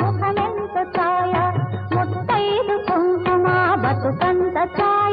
ముఖమెంత ఛాయ ముత్తైదు కుంకుమ బతుకంత ఛాయ.